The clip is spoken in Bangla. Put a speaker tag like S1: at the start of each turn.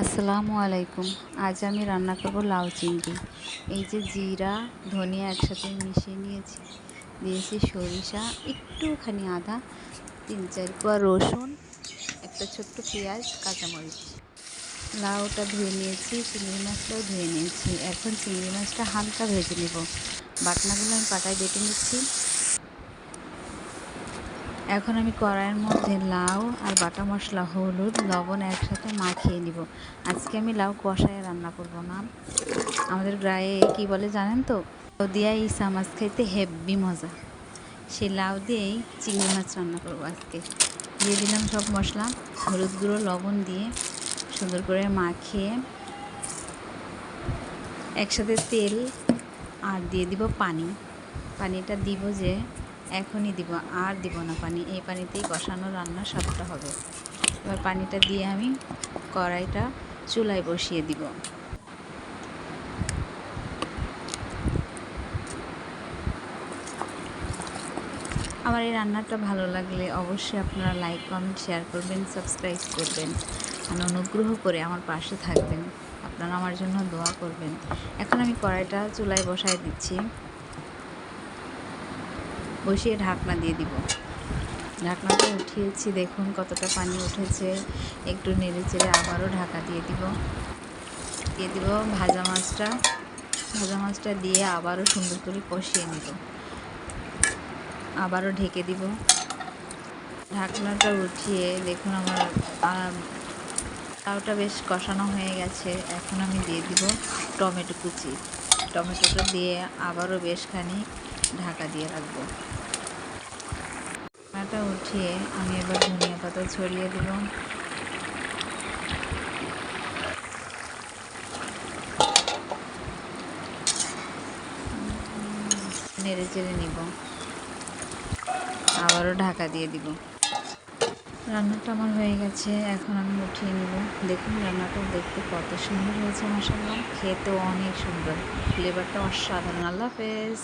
S1: আসসালামু আলাইকুম। আজ আমি রান্না করব লাউ চিংড়ি। এই যে জিরা, ধনিয়া একসাথে মিশিয়ে নিয়েছি। দিয়েছি সরিষা, একটুখানি আদা, তিন চার কোয়া রসুন, একটা ছোট্ট পেঁয়াজ, কাঁচামরিচ। লাউটা ধুয়ে নিয়েছি, চিংড়ি মাছটাও ধুয়ে নিয়েছি। এখন চিংড়ি মাছটা হালকা ভেজে নেব। বাটনাগুলো আমি পাটায় বেটে নিচ্ছি। এখন আমি কড়াইয়ের মধ্যে লাউ আর বাটা মশলা, হলুদ, লবণ একসাথে মাখিয়ে নিব। আজকে আমি লাউ কষায় রান্না করব না। আমাদের গায়ে কি বলে জানেন তো? লাউ দিয়ে ইসা মাছ খাইতে হেভি মজা। সেই লাউ দিয়েই চিংড়ি মাছ রান্না করব আজকে। দিয়ে দিলাম সব মশলা, হলুদ গুঁড়ো, লবণ দিয়ে সুন্দর করে মাখিয়ে একসাথে তেল আর দিয়ে দিব পানি। পানিটা দিব যে এখনই দিব, আর দিব না পানি। এই পানিতেই কষানো, রান্না সবটা হবে। এবার পানিটা দিয়ে আমি কড়াইটা চুলায় বসিয়ে দিব। আমার এই রান্নাটা ভালো লাগলে অবশ্যই আপনারা লাইক, কমেন্ট, শেয়ার করবেন, সাবস্ক্রাইব করবেন। আর অনুগ্রহ করে আমার পাশে থাকবেন। আপনারা আমার জন্য দোয়া করবেন। এখন আমি কড়াইটা চুলায় বসায় দিচ্ছি। বসিয়ে ঢাকনা দিয়ে দিব। ঢাকনাটা উঠিয়েছি, দেখুন কতটা পানি উঠেছে। একটু নেড়ে চেড়ে আবারও ঢাকা দিয়ে দিব। দিয়ে দিব ভাজা মাছটা। ভাজা মাছটা দিয়ে আবারও সুন্দর করে কষিয়ে নিব। আবারও ঢেকে দিব। ঢাকনাটা উঠিয়ে দেখুন আমার লাউটা বেশ কষানো হয়ে গেছে। এখন আমি দিয়ে দিব টমেটো কুচি। টমেটোটা দিয়ে আবারও বেশ খানি ঢাকা দিয়ে রাখব। ঢাকনাটা উঠিয়ে আমি এবার ধনিয়া পাতা ছড়িয়ে দেব। নেড়ে চেড়ে নিব। আবারও ঢাকা দিয়ে দিব। রান্নাটা আমার হয়ে গেছে, এখন আমি উঠিয়ে নিব। দেখুন, রান্নাটা দেখতে কত সুন্দর হয়েছে মশাল্লা খেতেও অনেক সুন্দর। ফ্লেভারটা অসাধারণ। আল্লাহ হাফেজ।